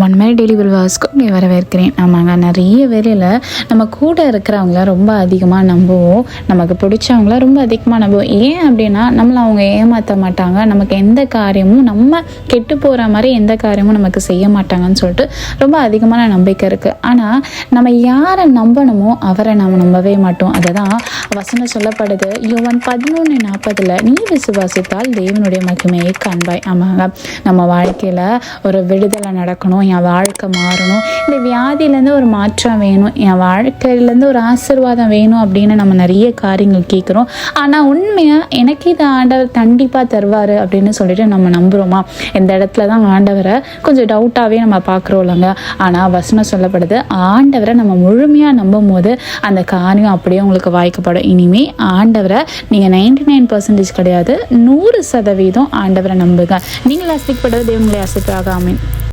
One மேரி delivery வில்வாஸ்க்கு நீ வரவேற்கிறேன். ஆமாங்க நிறைய வேலையில் நம்ம கூட இருக்கிறவங்கள ரொம்ப அதிகமாக நம்புவோம். நமக்கு பிடிச்சவங்கள ரொம்ப அதிகமாக நம்புவோம். ஏன் அப்படின்னா நம்மளை அவங்க ஏமாற்ற மாட்டாங்க. நமக்கு எந்த காரியமும் நம்ம கெட்டு போகிற மாதிரி எந்த காரியமும் நமக்கு செய்ய மாட்டாங்கன்னு சொல்லிட்டு ரொம்ப அதிகமான நம்பிக்கை இருக்குது ஆனால் நம்ம யாரை நம்பணுமோ அவரை நம்ம நம்பவே மாட்டோம். அதை தான் வசனம் சொல்லப்படுது. யோவன் பதினொன்று நாற்பதில் நீ விசுவாசித்தால் தேவனுடைய மகிமையை காண்பாய் ஆமாங்க. நம்ம வாழ்க்கையில் ஒரு விடுதலை நடக்கணும் என் வாழ்க்கை மாறணும். இந்த வியாதியிலேருந்து ஒரு மாற்றம் வேணும் என் வாழ்க்கையிலேருந்து ஒரு ஆசீர்வாதம் வேணும் அப்படின்னு நம்ம நிறைய காரியங்கள் கேட்குறோம். ஆனால் உண்மையாக எனக்கு இது ஆண்டவர் கண்டிப்பாக தருவார் அப்படின்னு சொல்லிட்டு நம்ம நம்புகிறோமா இந்த இடத்துல தான் ஆண்டவரை கொஞ்சம் டவுட்டாகவே நம்ம பார்க்குறோம் இல்லைங்க. ஆனால் வசனம் சொல்லப்படுது ஆண்டவரை நம்ம முழுமையாக நம்பும் போது அந்த காரியம் அப்படியே உங்களுக்கு வாய்க்கப்படும் இனிமே ஆண்டவரை நீங்கள் நைன்டி நைன் பர்சன்டேஜ் கிடையாது நூறு சதவீதம் ஆண்டவரை நம்புங்க. நீங்கள் ஆசைப்படுறது தேவங்களை ஆசைப்பாக ஆமீன்.